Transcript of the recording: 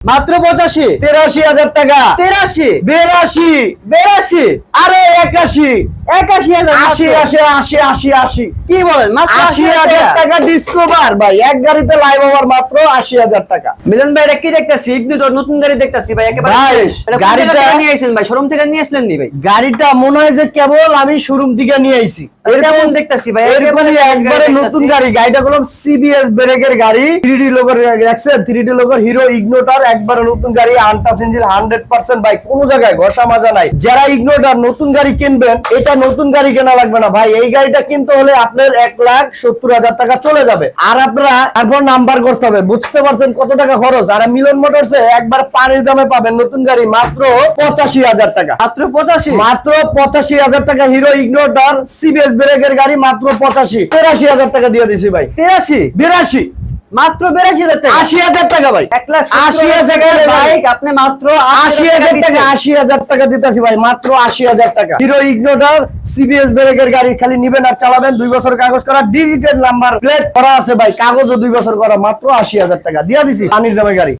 মাত্র পঁচাশি। তেরাশি হাজার টাকা। তেরাশি। বেরাশি। বেরাশি। আরে একাশি। একাশি হাজার আশি আশি আশি আশি আশি। কি বলেন মাত্র আশি হাজার টাকা। ডিসকভার ভাই এক গাড়িতে লাইভ ওভার মাত্র আশি হাজার টাকা। মিলন ভাই এটা কি দেখতেছি? ইগনিটর নতুন গাড়ি দেখতেছি ভাই একেবারে। গাড়িটা- নিয়ে আইছেন ভাই? শোরুম থেকে নিয়ে আসলেন নি ভাই? গাড়িটা মনে হয় যে কেবল আমি শোরুম থেকে নিয়ে আইছি। কেমন দেখতেছি ভাই এরকমই একবারে নতুন গাড়ি গাড়িটা হলো সিবিএস ব্রেকের গাড়ি থ্রিডি লোগোর দেখছেন থ্রিডি লোগোর হিরো ইগনোটার একবারে নতুন গাড়ি আনটাচ ইঞ্জিন হান্ড্রেড পার্সেন্ট ভাই কোনো জায়গায় ঘষা মাজা নাই। যারা ইগনোটার নতুন গাড়ি কিনবেন এটা নতুন গাড়ি কেনা লাগবে না ভাই। এই গাড়িটা কিনতে হলে আপনার এক লাখ সত্তর হাজার টাকা চলে যাবে। আর আপনারা তারপর নাম্বার করতে হবে। বুঝতে পারছেন কত টাকা খরচ? আর মিলন মোটরসে একবার পানির দামে পাবেন নতুন গাড়ি মাত্র পঁচাশি হাজার টাকা। মাত্র পঁচাশি? মাত্র পঁচাশি হাজার টাকা হিরো ইগনোটার সিবিএস ব্রেকের গাড়ি মাত্র পঁচাশি। তেরাশি হাজার টাকা দিয়ে দিছি ভাই। তেরাশি? বিরাশি। মাত্র বেরাশি হাজার টাকা? আশি হাজার টাকা ভাই। এক লাখ আশি হাজার টাকা ভাই। আপনি মাত্র আশি হাজার টাকা আশি হাজার টাকা দিতেছি ভাই মাত্র আশি হাজার টাকা। হিরো ইগনোটার সিবিএস ব্রেকের গাড়ি খালি নিবেন আর চালাবেন দুই বছর কাগজ করা ডিজিটাল নাম্বার প্লেট করা আছে ভাই কাগজও দুই বছর করা মাত্র আশি হাজার টাকা। দিয়ে দিছি পানির দামে গাড়ি।